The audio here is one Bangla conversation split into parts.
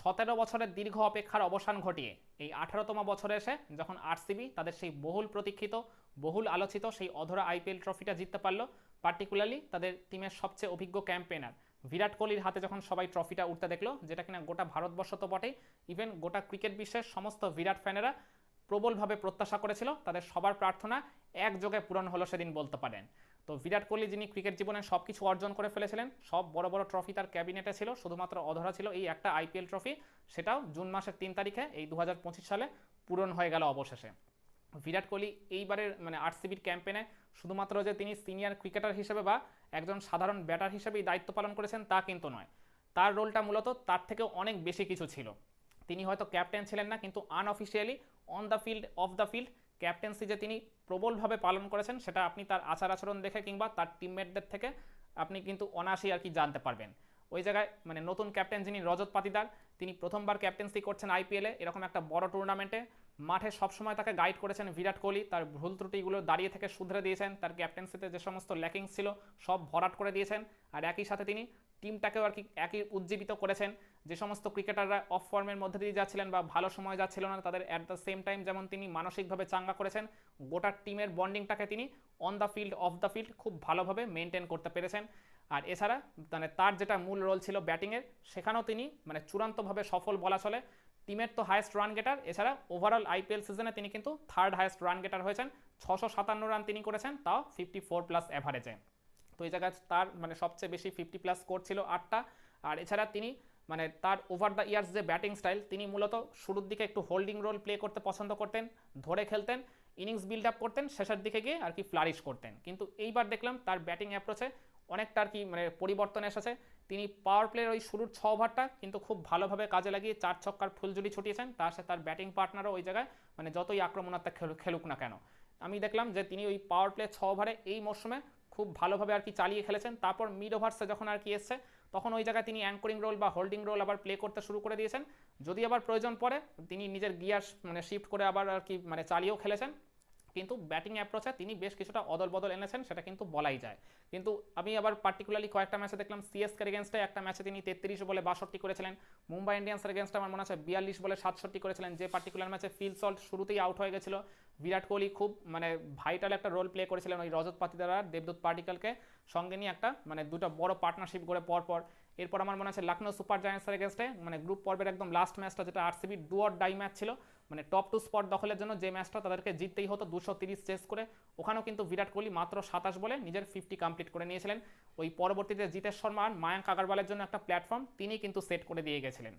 সতেরো বছরের দীর্ঘ অপেক্ষার অবসান ঘটিয়ে। এই আঠারোতম বছরে এসে যখন আরসিবি তাদের সেই বহুল প্রতীক্ষিত, বহুল আলোচিত সেই অধরা আইপিএল ট্রফিটা জিততে পারল পার্টিকুলারলি তাদের টিমের সবচেয়ে অভিজ্ঞ ক্যাম্পেনার বিরাট কোহলির হাতে যখন সবাই ট্রফিটা উঠতে দেখল, যেটা কিনা গোটা ভারতবর্ষ তো বটেই ইভেন গোটা ক্রিকেট বিশ্বের সমস্ত বিরাট ফ্যানেরা প্রবলভাবে প্রত্যাশা করেছিল, তাদের সবার প্রার্থনা একযোগে পূরণ হলো সেদিন বলতে পারেন। তো বিরাট কোহলি, যিনি ক্রিকেট জীবনে সব কিছু অর্জন করে ফেলেছিলেন, সব বড় বড় ট্রফি তার ক্যাবিনেটে ছিল, শুধুমাত্র অধরা ছিল এই একটা আইপিএল ট্রফি সেটাও জুন মাসের তিন তারিখে, এই দু হাজার পঁচিশ সালে পূরণ হয়ে গেল অবশেষে। বিরাট কোহলি এইবারের মানে আরসিবির ক্যাম্পেনে শুধুমাত্র যে তিনি সিনিয়র ক্রিকেটার হিসেবে বা একজন সাধারণ ব্যাটার হিসেবেই দায়িত্ব পালন করেছেন, তা কিন্তু নয়। তার রোলটা মূলত তার থেকেও অনেক বেশি কিছু ছিল। তিনি হয়তো ক্যাপ্টেন ছিলেন না, কিন্তু unofficially on the field off the field captaincy যে তিনি প্রবলভাবে পালন করেছেন, সেটা আপনি তার আচার আচরণ দেখে কিংবা তার টিমমেটদের থেকে আপনি কিন্তু অনায়াসেই আর কি জানতে পারবেন। ওই জায়গায় মানে নতুন ক্যাপ্টেন যিনি রজত পাতিদার, তিনি প্রথমবার ক্যাপ্টেন্সি করছেন আইপিএলে এরকম একটা বড় টুর্নামেন্টে মাঠে সবসময় তাকে গাইড করেছেন বিরাট কোহলি, তার ভুল ত্রুটিগুলো দাঁড়িয়ে থেকে শুধরে দিয়েছেন, তার ক্যাপ্টেন্সিতে যে সমস্ত ল্যাকিংস ছিল, সব ভরাট করে দিয়েছেন। আর একই সাথে তিনি টিমটাকেও আর কি একই উজ্জীবিত করেছেন। যে সমস্ত ক্রিকেটাররা অফ ফর্মের মধ্যে দিয়ে যাচ্ছিলেন বা ভালো সময় যাচ্ছিল না, তাদের অ্যাট দ্য সেম টাইম যেমন তিনি মানসিকভাবে চাঙ্গা করেছেন, গোটা টিমের বন্ডিংটাকে তিনি on the field off the field খুব ভালোভাবে মেনটেন করতে পেরেছেন। আর এছাড়া মানে তার যেটা মূল রোল ছিল ব্যাটিংয়ের সেখানেও তিনি মানে চূড়ান্তভাবে সফল বলা চলে। টিমের তো হায়েস্ট রান গেটার এছাড়া ওভারঅল আইপিএল সিজনে তিনি কিন্তু থার্ড হায়েস্ট রান গেটার হয়েছেন। ছশো সাতান্ন রান তিনি করেছেন, তাও ফিফটি ফোর প্লাস অ্যাভারেজে তো এই জায়গায় তার মানে সবচেয়ে বেশি ফিফটি প্লাস স্কোর ছিল আটটা। আর এছাড়া তিনি মানে তার ওভার দ্য ইয়ার্স যে ব্যাটিং স্টাইল তিনি মূলত শুরুর দিকে একটু হোল্ডিং রোল প্লে করতে পছন্দ করতেন, ধরে খেলতেন ইনিংস বিল্ড আপ করতেন, শেষের দিকে গিয়ে আর কি ফ্লারিশ করতেন। কিন্তু এইবার দেখলাম তার ব্যাটিং অ্যাপ্রোচে অনেকটা আর কি মানে পরিবর্তন এসেছে। তিনি পাওয়ার প্লের ওই শুরুর ছ ওভারটা কিন্তু খুব ভালোভাবে কাজে লাগিয়ে চার ছক্কার ফুলঝুলি ছুটিয়েছেন। তার সাথে তার ব্যাটিং পার্টনারও ওই জায়গায় মানে যতই আক্রমণাত্মক খেলুক না কেন। আমি দেখলাম যে তিনি ওই পাওয়ার প্লে ছ ওভারে এই মরশুমে খুব ভালোভাবে আর কি চালিয়ে খেলেছেন। তারপর মিড ওভার্সে যখন আর কি এসছে, তখন ওই জায়গায় তিনি অ্যাঙ্করিং রোল বা হোল্ডিং রোল আবার প্লে করতে শুরু করে দিয়েছেন। যদি আবার প্রয়োজন পড়ে, তিনি নিজের গিয়ার মানে শিফট করে আবার আর কি মানে চালিয়েও খেলেছেন। কিন্তু ব্যাটিং অ্যাপ্রোচে তিনি বেশ কিছুটা অদল বদল এনেছেন, সেটা কিন্তু বলাই যায়। কিন্তু আমি আবার পার্টিকুলারলি কয়েকটা ম্যাচে দেখলাম সিএসকের এগেনস্টে একটা ম্যাচে তিনি তেত্রিশ বলে বাষট্টি করেছিলেন। মুম্বাই ইন্ডিয়ান্সের এগেনস্টে আমার মনে আছে বিয়াল্লিশ বলে সাতষট্টি করেছিলেন। যে পার্টিকুলার ম্যাচে ফিল সল্ট শুরুতেই আউট হয়ে গেছিল। বিরাট কোহলি খুব মানে ভাইটাল একটা রোল প্লে করেছিলেন ওই রজত পাতিদার আর দেবদূত পার্টিকালকে সঙ্গে নিয়ে একটা মানে দুটো বড় পার্টনারশিপ করে পরপর। এরপর আমার মনে আছে লখনৌ সুপার জায়ান্টসের এগেনস্টে মানে গ্রুপ পর্বের একদম লাস্ট ম্যাচটা যেটা আরসিবি ডুয়ার ডাই ম্যাচ ছিল মানে টপ টু স্পট দখলের জন্য যে ম্যাচটা তাদেরকে জিততেই হতো দুশো তিরিশ চেস করে। ওখানেও কিন্তু বিরাট কোহলি মাত্র সাতাশ বলে নিজের ফিফটি কমপ্লিট করে নিয়েছিলেন। ওই পরবর্তীতে জিতেশ শর্মা আর মায়াঙ্ক আগারওয়ালের জন্য একটা প্ল্যাটফর্ম তিনি কিন্তু সেট করে দিয়ে গেছিলেন।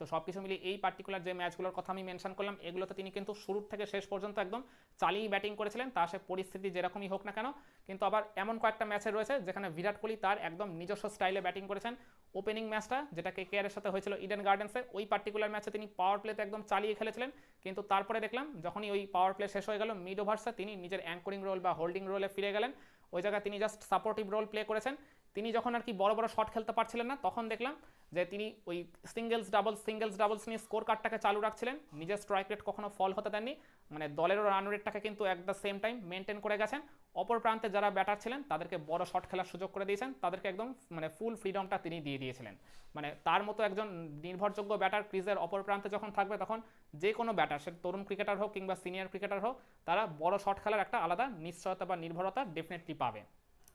তো সব কিছু মিলিয়ে এই পার্টিকুলার যে ম্যাচগুলোর কথা আমি মেনশন করলাম, এগুলোতে তিনি কিন্তু শুরুর থেকে শেষ পর্যন্ত একদম চালিয়ে ব্যাটিং করেছিলেন, তা সে পরিস্থিতি যেরকমই হোক না কেন। কিন্তু আবার এমন কয়েকটা ম্যাচে রয়েছে, যেখানে বিরাট কোহলি তার একদম নিজস্ব স্টাইলে ব্যাটিং করেছেন। ওপেনিং ম্যাচটা যেটা কে কেয়ারের সাথে হয়েছিল ইডেন গার্ডেন্সে ওই পার্টিকুলার ম্যাচে তিনি পাওয়ার প্লেতে একদম চালিয়ে খেলেছিলেন। কিন্তু তারপরে দেখলাম, যখনই ওই পাওয়ার প্লে শেষ হয়ে গেল মিড ওভার্সে তিনি নিজের অ্যাঙ্করিং রোল বা হোল্ডিং রোলে ফিরে গেলেন। ওই জায়গায় তিনি জাস্ট সাপোর্টিভ রোল প্লে করেছেন। তিনি যখন আর কি বড় বড় শট খেলতে পারছিলেন না, তখন দেখলাম যে তিনি ওই সিঙ্গেলস ডাবলস সিঙ্গেলস ডাবলস নিয়ে স্কোর কার্ডটাকে চালু রাখছিলেন। নিজের স্ট্রাইক রেট কখনো ফল হতে দেননি। মানে দলেরও রান রেটটাকে কিন্তু এক দ্য সেম টাইম মেনটেন করে গেছেন। অপর প্রান্তে যারা ব্যাটার ছিলেন, তাদেরকে বড় শট খেলার সুযোগ করে দিয়েছেন। তাদেরকে একদম মানে ফুল ফ্রিডমটা তিনি দিয়ে দিয়েছিলেন। মানে তার মতো একজন নির্ভরযোগ্য ব্যাটার ক্রিজের অপর প্রান্তে যখন থাকবে, তখন যে কোনো ব্যাটার সে তরুণ ক্রিকেটার হোক কিংবা সিনিয়র ক্রিকেটার হোক, তারা বড় শট খেলার একটা আলাদা নিশ্চয়তা বা নির্ভরতা ডেফিনেটলি পাবে।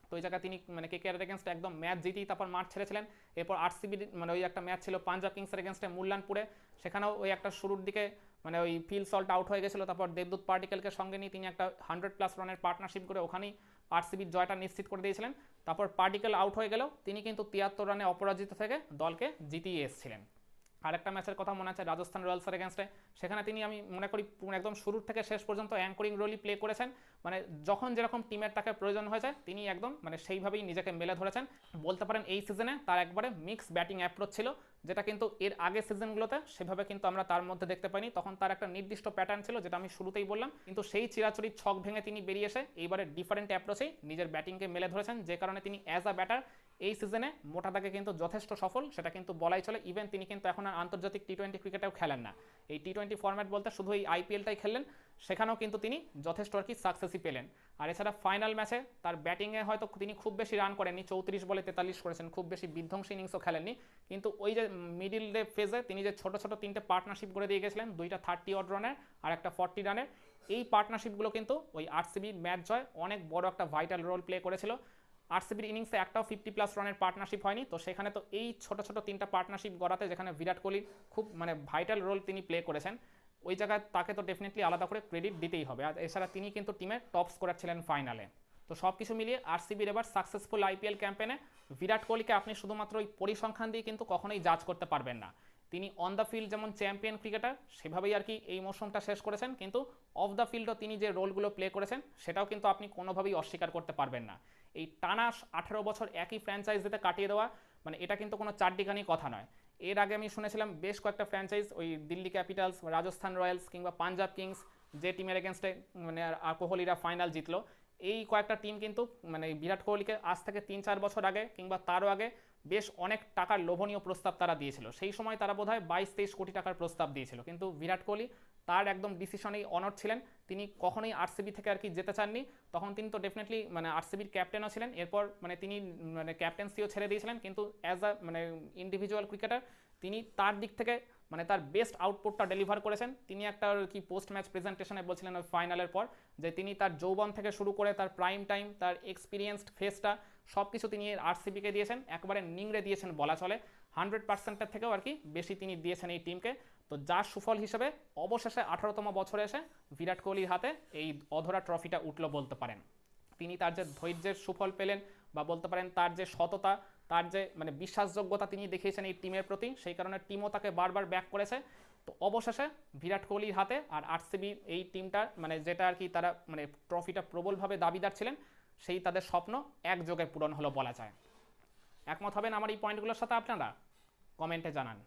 তো ওই জায়গায় তিনি মানে কে কেয়ারের এগেনস্টে একদম ম্যাচ জিতেই তারপর মাঠ ছেড়েছিলেন। এরপর আরসিবি মানে ওই একটা ম্যাচ ছিল পাঞ্জাব কিংসের এগেনস্টে মূল্যানপুরে সেখানেও ওই একটা শুরুর দিকে মানে ওই ফিল সল্ট আউট হয়ে গেছিল। তারপর দেবদূত পার্টিকেলকে সঙ্গে নিয়ে তিনি একটা হান্ড্রেড প্লাস রানের পার্টনারশিপ করে ওখানেই আরসিবির জয়টা নিশ্চিত করে দিয়েছিলেন। তারপর পার্টিকেল আউট হয়ে গেলেও তিনি কিন্তু তিয়াত্তর রানে অপরাজিত থেকে দলকে জিতিয়ে এসেছিলেন। আরেকটা ম্যাচের কথা মনে আছে রাজস্থান রয়্যালসের এগেনস্টে সেখানে তিনি আমি মনে করি একদম শুরুর থেকে শেষ পর্যন্ত অ্যাঙ্করিং রোলই প্লে করেছেন। মানে যখন যেরকম টিমের তাকে প্রয়োজন হয়েছে, তিনি একদম মানে সেইভাবেই নিজেকে মেলে ধরেছেন। বলতে পারেন এই সিজনে তার একবারে মিক্স ব্যাটিং অ্যাপ্রোচ ছিল, যেটা কিন্তু এর আগের সিজনগুলোতে সেভাবে কিন্তু আমরা তার মধ্যে দেখতে পাইনি। তখন তার একটা নির্দিষ্ট প্যাটার্ন ছিল, যেটা আমি শুরুতেই বললাম। কিন্তু সেই চিরাচরিত ছক ভেঙে তিনি বেরিয়ে এসে এইবারে ডিফারেন্ট অ্যাপ্রোচেই নিজের ব্যাটিংকে মেলে ধরেছেন, যে কারণে তিনি অ্যাজ আ ব্যাটার এই সিজনে মোটা দাগে কিন্তু যথেষ্ট সফল, সেটা কিন্তু বলাই চলে। ইভেন তিনি কিন্তু এখন আর আন্তর্জাতিক টি টোয়েন্টি ক্রিকেটেও খেলেন না। এই টি টোয়েন্টি ফর্ম্যাট বলতে শুধু এই আইপিএলটাই খেললেন, সেখানেও কিন্তু তিনি যথেষ্ট আর কি সাকসেসই পেলেন। আর এছাড়া ফাইনাল ম্যাচে তার ব্যাটিংয়ে হয়তো তিনি খুব বেশি রান করেননি, চৌত্রিশ বলে তেতাল্লিশ করেছেন, খুব বেশি বিধ্বংসী ইনিংসও খেলেননি। কিন্তু ওই যে মিডিল ডে ফেজে তিনি যে ছোট ছোট তিনটে পার্টনারশিপ করে দিয়ে গেছিলেন, দুইটা থার্টি অড রানের আর একটা ফর্টি রানের এই পার্টনারশিপগুলো কিন্তু ওই আরসিবি ম্যাচ জয় অনেক বড় একটা ভাইটাল রোল প্লে করেছিল। আরসিবির ইনিংসে একটাও ফিফটি প্লাস রানের পার্টনারশিপ হয়নি। তো সেখানে তো এই ছোট ছোট তিনটা পার্টনারশিপ গড়াতে যেখানে বিরাট কোহলি খুব মানে ভাইটাল রোল তিনি প্লে করেছেন, ওই জায়গায় তাকে তো ডেফিনেটলি আলাদা করে ক্রেডিট দিতেই হবে। আর এছাড়া তিনি কিন্তু টিমের টপ স্কোরার ছিলেন ফাইনালে তো সব কিছু মিলিয়ে আরসিবির এবার সাকসেসফুল আইপিএল ক্যাম্পেনে বিরাট কোহলিকে আপনি শুধুমাত্র ওই পরিসংখ্যান দিয়ে কিন্তু কখনোই জাজ করতে পারবেন না। তিনি অন দ্য ফিল্ড যেমন চ্যাম্পিয়ন ক্রিকেটার সেভাবেই আর কি এই মৌসুমটা শেষ করেছেন। কিন্তু অফ দ্য ফিল্ডও তিনি যে রোলগুলো প্লে করেছেন, সেটাও কিন্তু আপনি কোনোভাবেই অস্বীকার করতে পারবেন না। এই টানা আঠেরো বছর একই ফ্র্যাঞ্চাইজিতে কাটিয়ে দেওয়া মানে এটা কিন্তু কোনো চারডিখানি কথা নয়। এর আগে আমি শুনেছিলাম বেশ কয়েকটা ফ্র্যাঞ্চাইজ ওই দিল্লি ক্যাপিটালস, রাজস্থান রয়্যালস কিংবা পাঞ্জাব কিংস, যে টিমের এগেনস্টে মানে কোহলিরা ফাইনাল জিতলো। এই কয়েকটা টিম কিন্তু মানে বিরাট কোহলিকে আজ থেকে তিন চার বছর আগে কিংবা তারও আগে বেশ অনেক টাকার লোভনীয় প্রস্তাব তারা দিয়েছিল। সেই সময় তারা বোধহয় বাইশ, তেইশ কোটি টাকার প্রস্তাব দিয়েছিল। কিন্তু বিরাট কোহলি তার একদম ডিসিশনেই অনর ছিলেন। তিনি কখনোই আরসিবি থেকে আর কি যেতে চাননি। তখন তিনি তো ডেফিনেটলি মানে আরসিবির ক্যাপ্টেনও ছিলেন। এরপর মানে তিনি মানে ক্যাপ্টেন্সিও ছেড়ে দিয়েছিলেন। কিন্তু অ্যাজ আ মানে ইন্ডিভিজুয়াল ক্রিকেটার তিনি তার দিক থেকে মানে তার বেস্ট আউটপুটটা ডেলিভার করেছেন। তিনি একটা কি পোস্ট ম্যাচ প্রেজেন্টেশনে বলছিলেন ওই ফাইনালের পর যে তিনি তার যৌবন থেকে শুরু করে তার প্রাইম টাইম তার এক্সপিরিয়েন্সড ফেসটা সব কিছু তিনি আরসিবিকে দিয়েছেন। একবারে নিংড়ে দিয়েছেন বলা চলে। হান্ড্রেড পার্সেন্টের থেকেও আর কি বেশি তিনি দিয়েছেন এই টিমকে তো যার সুফল হিসেবে অবশেষে আঠারোতম বছরে এসে বিরাট কোহলির হাতে এই অধরা ট্রফিটা উঠল বলতে পারেন। তিনি তার যে ধৈর্যের সুফল পেলেন বা বলতে পারেন তার যে সততা, তার যে মানে বিশ্বাসযোগ্যতা তিনি দেখিয়েছেন এই টিমের প্রতি, সেই কারণে টিমও তাকে বারবার ব্যাক করেছে। তো অবশেষে বিরাট কোহলির হাতে আর আরসিবি এই টিমটা মানে যেটা আর কি তারা মানে ট্রফিটা প্রবলভাবে দাবিদার ছিলেন, সেই তাদের স্বপ্ন একযোগে পূরণ হলো বলা যায়। একমত হবেন আমার এই পয়েন্টগুলোর সাথে আপনারা? কমেন্টে জানান।